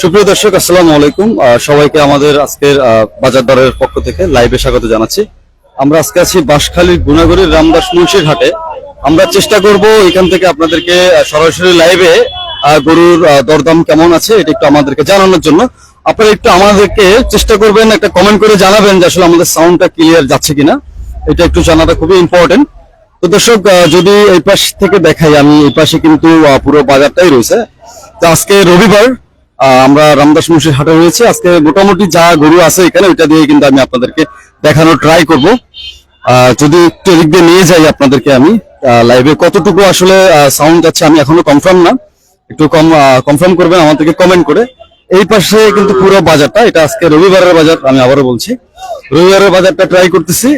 সুপ্রিয় দর্শক, আসসালামু আলাইকুম। সবাইকে আমাদের আজকের বাজার দরের পক্ষ থেকে লাইভে স্বাগত জানাচ্ছি। আমরা আজকে আছি বাঁশখালীর গুনাগড়ির রামদাস মুন্সির হাটে। আমরা চেষ্টা করব এখান থেকে আপনাদেরকে সরাসরি লাইভে গরুর দরদাম কেমন আছে এটা একটু আমাদেরকে জানানোর জন্য। আপনারা একটু আমাদেরকে চেষ্টা করবেন, একটা কমেন্ট করে জানাবেন যে আসলে আমাদের সাউন্ডটা ক্লিয়ার যাচ্ছে কিনা। এটা একটু জানাটা খুবই ইম্পর্টেন্ট তো দর্শক যদি এই পাশ থেকে দেখাই, আমি এই পাশে কিন্তু পুরো বাজারটাই রয়েছে। তো আজকে রবিবার আমরা রামদাস মুন্সির হাটে রয়েছে। আজকে মোটামুটি যা গরু আছে এখানে, ওইটা দিয়ে কিন্তু আমি আপনাদেরকে দেখানোর ট্রাই করব। যদি একটু এদিক দিয়ে নিয়ে যাই আপনাদেরকে আমি লাইভে কতটুকু আসলে সাউন্ড যাচ্ছে আমি এখনও কনফার্ম না। একটু কম কনফার্ম করবেন আমাদেরকে কমেন্ট করে। এই পাশে কিন্তু পুরো বাজারটা, এটা আজকে রবিবারের বাজার, আমি আবারও বলছি। রবিবারের বাজারটা ট্রাই করতেছি।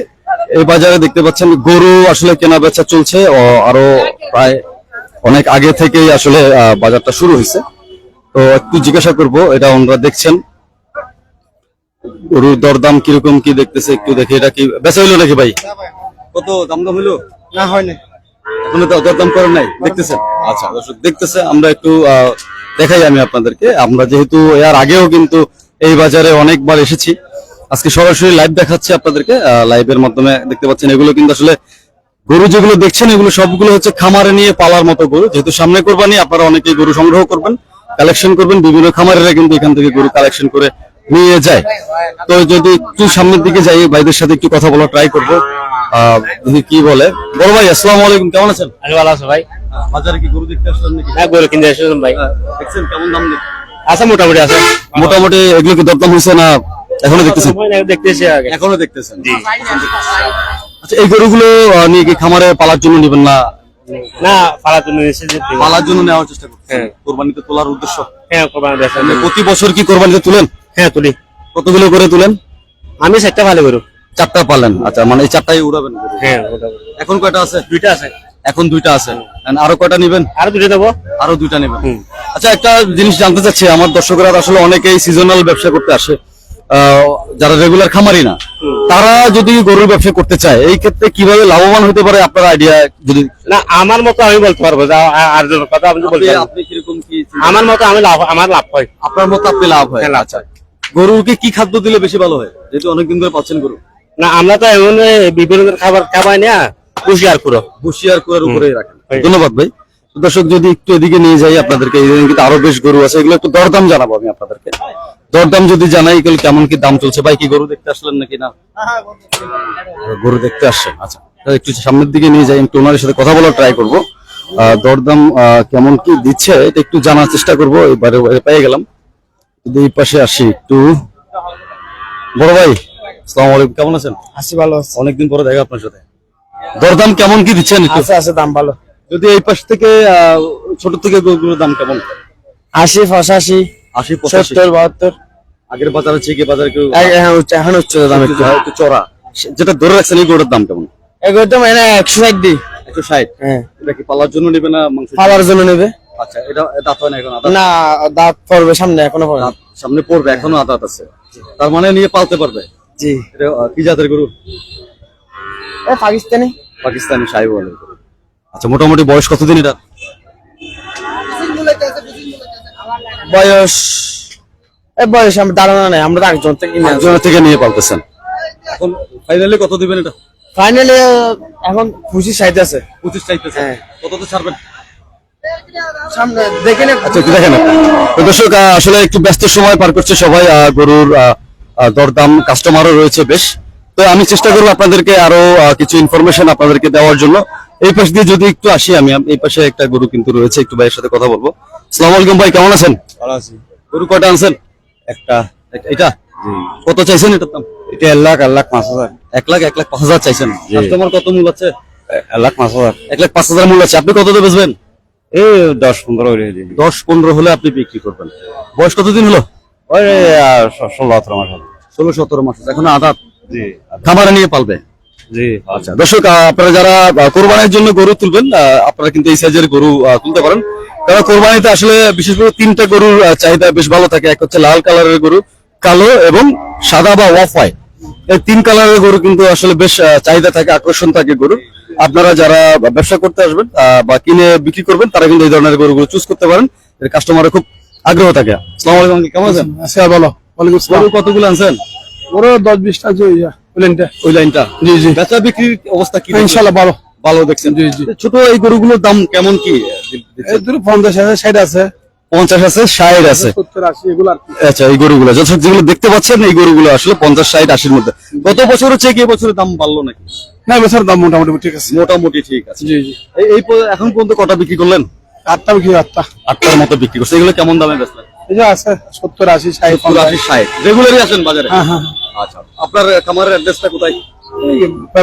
এই বাজারে দেখতে পাচ্ছেন গরু আসলে কেনা বেচা চলছে আরও প্রায় অনেক আগে থেকেই আসলে আহ, বাজারটা শুরু হয়েছে। তো একটু জিজ্ঞাসা করব এটা ওনারা দেখছেন? গরুর দরদাম কীরকম কি দেখতেছে একটু দেখে এটা কি বেচা হইল নাকি ভাই? কত দাম দাম হইল? না দরদাম করেন নাই দেখতেছেন? আচ্ছা দর্শক দেখতেছে আমরা একটু আহ, দেখাই আমি আপনাদেরকে। আমরা যেহেতু এর আগেও কিন্তু এই বাজারে অনেকবার এসেছি। আজকে সরাসরি লাইভ দেখাচ্ছি আপনাদেরকে। লাইভের মাধ্যমে দেখতে পাচ্ছেন এগুলো কিন্তু আসলে গরু যেগুলো দেখছেন এগুলো সবগুলো হচ্ছে খামারে নিয়ে পালার মতো গরু। যেহেতু সামনে কোরবানি আপনারা অনেকেই গরু সংগ্রহ করবেন কালেকশন করবেন বিভিন্ন খামারেরা কিন্তু এখান থেকে গরু কালেকশন করে নিয়ে যায়। তো যদি একটু সামনের দিকে যাই ভাইদের সাথে একটু কথা বলা ট্রাই করব। কি বলে। বড় ভাই আসসালাম আলাইকুম কেমন আছেন? আমি ভালো আছো ভাই। বাজারে কি গরু দেখতে আসলেন নাকি? হ্যাঁ গরু কিনতে এসেছিলাম ভাই। দেখছেন কেমন দাম আছে মোটামুটি আছে। মোটামুটি এগুলো কি দরদাম হয়েছে না এখনও দেখতেছেন? দেখতেছি এখনও দেখতেছেন? আচ্ছা এই গরুগুলো নিয়ে কি খামারে পালার জন্য নেবেন না? না পালার জন্য। পালার জন্য নেওয়ার চেষ্টা করছেন? হ্যাঁ। কোরবানিতে তোলার উদ্দেশ্য? হ্যাঁ। মানে প্রতি বছর কি কোরবানিতে তুলেন? হ্যাঁ তুলি। কতগুলো করে তুলেন? আমি চারটা ভালো গরু। চারটা পালেন? আচ্ছা মানে এই চারটাই উড়াবেন? হ্যাঁ এখন কয়টা আছে? দুইটা আছে। এখন দুইটা আছে। আরও কয়টা নেবেন? আর দেবো। আরও দুইটা নেবেন। আচ্ছা একটা জিনিস জানতে চাচ্ছি। আমার দর্শকরা আসলে অনেকেই সিজনাল ব্যবসা করতে আসে। যারা রেগুলার খামারি না তারা যদি গরুর ব্যবসা করতে চায় এই ক্ষেত্রে কীভাবে লাভবান হতে পারে আপনার আইডিয়া যদি? না আমার মতো আমি বলতে পারব আর কথা আপনি বলতে আপনি- কীরকম কি আমার মতো আমি লাভ আমার লাভ হয়। আপনার মতো আপনি লাভ হয়? হ্যাঁ, আচ্ছা। গরুকে কি খাদ্য দিলে বেশি ভালো হয়? যেহেতু অনেকদিন ধরে পাচ্ছেন গরু। না আমরা তো এমন বিভিন্ন খাবার খাবাই না আর পুরো বসিয়ার কুয়ার উপরে রাখেন। ধন্যবাদ ভাই। দর্শক যদি একটু এদিকে নিয়ে যাই আপনাদেরকে কিন্তু আরও বেশ গরু আছে এগুলো একটু দরদাম জানাব আমি আপনাদেরকে। দরদাম যদি জানাই এগুলো কেমন কি দাম চলছে? ভাই কি গরু দেখতে আসলেন নাকি না? গরু দেখতে আসছেন আচ্ছা। একটু সামনের দিকে নিয়ে যাই একটু ওনার সাথে কথা বলার ট্রাই করব। দরদাম কেমন কি দিচ্ছে এটা একটু জানার চেষ্টা করব এবারে পেয়ে গেলাম। যদি এই পাশে আসি একটু। বড় ভাই আসসালামু আলাইকুম কেমন আছেন? আসি ভালো আছে। অনেকদিন পরে দেখা আপনার সাথে। দরদাম কেমন কি দিচ্ছেন আছে আছে দাম ভালো। যদি এই পাশ থেকে ছোট থেকে গরুগুলোর দাম কেমন? আশি পঁচাশি আশি পঁচাশি। সত্তর বাহাত্তর। আগের বাজারে চেয়ে বাজারে কেউ হ্যাঁ এখন উচ্চ দাম একটু। চড়া। যেটা ধরে রাখছেন এই গরুর দাম কেমন? এগুলো তো মানে একশো ষাট দি একশো ষাট? হ্যাঁ। এটা কি পালার জন্য নেবে না মাংস খাবার জন্য নেবে। আচ্ছা এটা দাঁত হয় না এখন না দাঁত পড়বে সামনে এখনও পড়বে সামনে পড়বে এখনও আদাত আছে। তার মানে নিয়ে পালতে পারবে? জি। এটা কি জাতের গরু? পাকিস্তানি। পাকিস্তানি সাহিওয়ালের গরু আচ্ছা মোটামুটি বয়স কতদিন এটা? বয়স? এ বয়স আমার ধারণা নাই আমরা একজন থেকে কিনে একজনের থেকে নিয়ে পালতেছেন। এখন ফাইনালি কত দিবেন এটা? ফাইনালি এখন খুশি সাইজ আছে। পঁচিশ চাইতেছে হ্যাঁ। কত তো ছাড়বেন? সামনে দেখে নে আচ্ছা দেখেন তো দর্শক আসলে একটু ব্যস্ত সময় পার করছে সবাই গরুর দরদাম কাস্টমারও রয়েছে বেশ। তো আমি চেষ্টা করব আপনাদেরকে আরও কিছু ইনফরমেশন আপনাদেরকে দেওয়ার জন্য। এই পাশ দিয়ে যদি একটু আসি আমি এই পাশে একটা গরু কিন্তু রয়েছে একটু ভাইয়ের সাথে কথা বলব। সালাম আলাইকুম ভাই কেমন আছেন? ভালো আছি। গরু কয়টা আনছেন? একটা। এটা? কত চাইছেন এটার দাম? এটা এক লাখ এক লাখ পাঁচ হাজার। এক লাখ এক লাখ পাঁচ হাজার চাইছেন। কাস্টমার কত মূল আছে? এক লাখ পাঁচ হাজার। এক লাখ পাঁচ হাজার মূল আছে। আপনি কত দিয়ে বেচবেন? এই দশ পনেরো দশ পনেরো হলে আপনি বিক্রি করবেন। বয়স কতদিন হলো? ওই ষোলো আঠারো মাস হবে ষোলো সতেরো মাস। এখন জি। খামারে নিয়ে পালবে? জি। আচ্ছা দর্শক আপনারা যারা কোরবানির জন্য গরু তুলবেন আপনারা কিন্তু এই সাইজের গরু তুলতে পারেন। কারণ কোরবানিতে আসলে বিশেষ করে তিনটা গরুর চাহিদা বেশ ভালো থাকে। এক হচ্ছে লাল কালারের গরু কালো এবং সাদা বা অফ হোয়াইট এই তিন কালারের গরু কিন্তু আসলে বেশ চাহিদা থাকে আকর্ষণ থাকে গরু আপনারা যারা ব্যবসা করতে আসবেন আহ, বা কিনে বিক্রি করবেন তারা কিন্তু এই ধরনের গরুগুলো চুজ করতে পারেন। কাস্টমার খুব আগ্রহ থাকে। আসসালামু আলাইকুম কেমন আছেন? আচ্ছা বলো ওয়ালাইকুম গরু কতগুলো আনছেন? ওর দশ বিশটা আছে ওই প্লেনটা ওই লাইনটা। জি জি। বেচা বিক্রির অবস্থা কি দেখছেন? ভালো। ভালো দেখছেন? জি, জি। ছোট এই গরুগুলোর দাম কেমন কি পঞ্চাশ হাজার ষাট আছে। পঞ্চাশ আছে ষাট আছে। সত্তর আশি এগুলো আর কি। আচ্ছা এই গরুগুলো। যথেষ্ট যেগুলো দেখতে পাচ্ছেন এই গরুগুলো আসলে পঞ্চাশ ষাট আশির মধ্যে। গত বছর হচ্ছে কি বছরের দাম বাড়লো নাকি? না বছর দাম মোটামুটি ঠিক আছে। মোটামুটি ঠিক আছে। জি জি। এই এই এখন পর্যন্ত কটা বিক্রি করলেন? আটটা বিক্রি আটটা। আটটার মতো বিক্রি করছে। এগুলো কেমন দামে বেচলেন? এই যে আছে সত্তর আশি ষাট আশি ষাট। রেগুলারই আসেন বাজারে? হ্যাঁ হ্যাঁ। আচ্ছা আপনার খামারের অ্যাড্রেসটা কোথায়?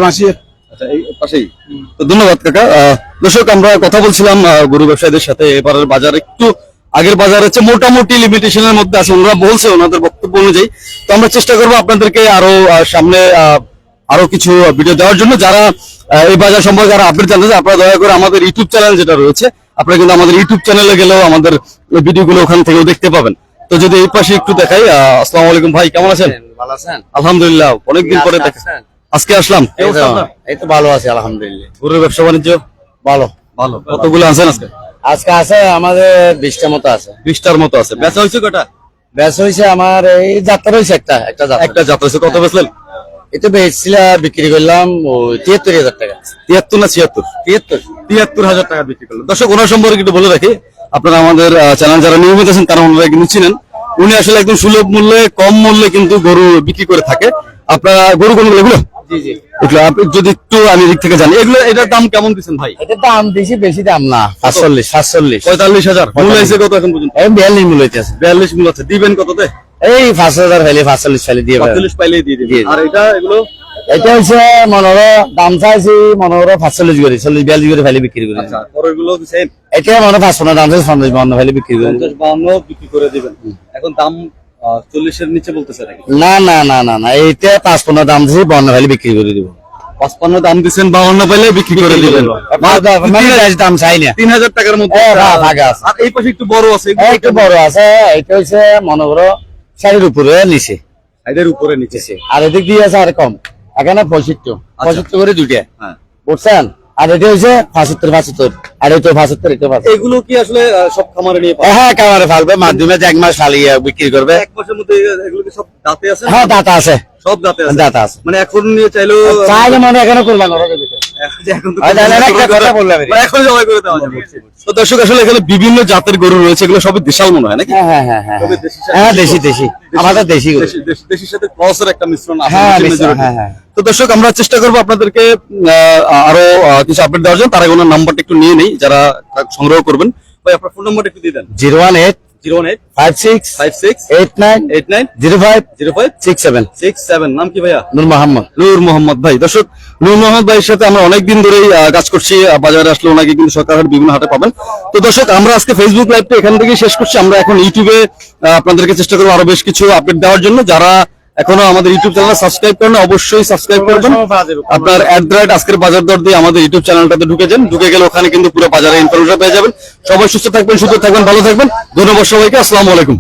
মাসি আচ্ছা এই পাশেই। তো ধন্যবাদ কাকা। দর্শক আমরা কথা বলছিলাম গরু ব্যবসায়ীদের সাথে। এবারের বাজার একটু আগের বাজার হচ্ছে মোটামুটি লিমিটেশনের মধ্যে আছে। ওনারা বলছে ওনাদের বক্তব্য অনুযায়ী। তো আমরা চেষ্টা করব আপনাদেরকে আরও সামনে আহ, আরও কিছু ভিডিও দেওয়ার জন্য। যারা এই বাজার সম্পর্কে আরও আপডেট জানতে আপনারা দয়া করে আমাদের ইউটিউব চ্যানেল যেটা রয়েছে আপনারা কিন্তু আমাদের ইউটিউব চ্যানেলে গেলেও আমাদের ভিডিওগুলো ওখান থেকেও দেখতে পাবেন। তো যদি এই পাশে একটু দেখাই আসসালামু আলাইকুম ভাই কেমন আছেন? ভালো আছেন? আলহামদুলিল্লাহ অনেকদিন পরে দেখা আজকে আসলাম। এই তো- ভালো আছে আলহামদুলিল্লাহ। গরুর ব্যবসা বাণিজ্য? ভালো। ভালো। কতগুলো আছেন আজকে? আজকে আছে আমাদের বিশটা মতো আছে। বিশটার মতো আছে। বেচা হয়েছে কটা ব্যাস হয়েছে আমার এই যাত্রা হয়েছে একটা একটা যাত্রা। একটা যাত্রা হয়েছে। কত বেচলেন? এটা বেচছিলা বিক্রি করলাম তিয়াত্তর হাজার টাকা। তিয়াত্তর না ছিয়াত্তর? তিয়াত্তর। তিয়াত্তর হাজার টাকা বিক্রি করলেন দর্শক ওনার সম্পর্কে একটু বলে রাখি আপনারা আমাদের চ্যানেল যারা নিয়মিত আছেন তারা ওনারা কিন্তু চিনেন। উনি আসলে একদম সুলভ মূল্যে কম মূল্যে কিন্তু গরু বিক্রি করে থাকে। আপনারা গরু কোনগুলো এগুলো? যদি একটু আমি দিক থেকে জানি এগুলো এটার দাম কেমন দিচ্ছেন ভাই? এটার দাম বেশি বেশি দাম না সাতচল্লিশ সাতচল্লিশ। পঁয়তাল্লিশ হাজার। মূল্য হয়েছে কত এখন পর্যন্ত? বিয়াল্লিশ মূল্য হইতেছে। বিয়াল্লিশ মূল্য আছে দিবেন কততে? এই পাঁচ হাজার ফেলে পাঁচচল্লিশ ফেলে দিয়ে দেবে। পঁয়তাল্লিশ দিয়ে দিবেন আর এটা এগুলো? এটা হচ্ছে মনোর দাম চাইছি মনোর পাঁচচল্লিশ করে চল্লিশ বিয়াল্লিশ করে ফেলে বিক্রি করে। আচ্ছা পরেরগুলো সেম এটা মনে পাঁচশো দাম চাইছে পঞ্চাশ বান্ন ফেলে বিক্রি করে। পঞ্চাশ বাহান্ন বিক্রি করে দিবেন। এখন দাম চল্লিশের নিচে বলতেছে না না না না না এইটা পাঁচ পনেরো দাম দিয়েছি বন্ন ফেলে বিক্রি করে দিব। পাঁচপান্ন দাম দিচ্ছেন বাহান্ন পাইলে বিক্রি করে দিবেন। দাম চাই না। তিন হাজার টাকার মধ্যে আর এই পাশে একটু বড় আছে একটু বড় আছে এটা হচ্ছে মনে শাড়ির উপরে নিচে। সাইডের উপরে নিচে। আর এদিক দিয়ে আছে আর কম। এখানে পঁয়ষট্টি। পঁয়ষট্টি করে দুইটা। হ্যাঁ। বুঝছেন? আর এটা হচ্ছে পঁচাত্তর পঁচাত্তর। আর এটা পঁচাত্তর এটা পঁচাত্তর। এগুলো কি আসলে সব খামারে নিয়ে হ্যাঁ কামারে ফালবে মাধ্যমে এক মাস ফালিয়ে বিক্রি করবে। এক মাসের মধ্যে এগুলো কি সব দাঁতে আছে? হ্যাঁ দাতা আছে। সব দাঁতে আছে? দাতা আছে। মানে এখন নিয়ে চাইলেও চাইলে মনে এখানে আচ্ছা, জবাই করে যাবে দর্শক আসলে এখানে বিভিন্ন জাতের গরু রয়েছে এগুলো সবই দেশাল মনে হয় নাকি? হ্যাঁ হ্যাঁ হ্যাঁ হ্যাঁ দেশি সার- দেশি দেশি আমাদের দেশি গরু। দেশি- দেশি- দেশির সাথে ক্রসের একটা মিশ্রণ হ্যাঁ। হ্যাঁ, হ্যাঁ। তো দর্শক আমরা চেষ্টা করব আপনাদেরকে আহ, আরও কিছু আপডেট দেওয়ার জন্য। তার আগে ওনার নাম্বারটা একটু নিয়ে নেই যারা সংগ্রহ করবেন। ভাই আপনার ফোন নাম্বারটা একটু দিয়ে দেন। Zero one eight zero one eight five six five six eight nine eight nine zero five zero five six seven six seven নাম কি ভাইয়া? নূর মোহাম্মদ। নূর মোহাম্মদ ভাই। দর্শক নূর মোহাম্মদ ভাইয়ের সাথে আমরা অনেকদিন ধরেই কাজ করছি। বাজারে আসলে ওনাকে কিন্তু বিভিন্ন হাটে পাবেন। তো দর্শক আমরা আজকে ফেসবুক লাইভটা এখান থেকে শেষ করছি। আমরা এখন ইউটিউবে আপনাদেরকে চেষ্টা করব আরও বেশ কিছু আপডেট দেওয়ার জন্য। যারা এখনও আমাদের ইউটিউব চ্যানেল সাবস্ক্রাইব করেন অবশ্যই সাবস্ক্রাইব করবেন। আপনার অ্যাট দ্য রেট আজকের বাজার দর দিয়ে আমাদের ইউটিউব চ্যানেলটাতে ঢুকে যান ঢুকে গেলে ওখানে কিন্তু পুরো বাজারে ইনফরমেশন পেয়ে যাবেন। সবাই সুস্থ থাকবেন সুস্থ থাকবেন ভালো থাকবেন। ধন্যবাদ সবাইকে আসসালামু আলাইকুম।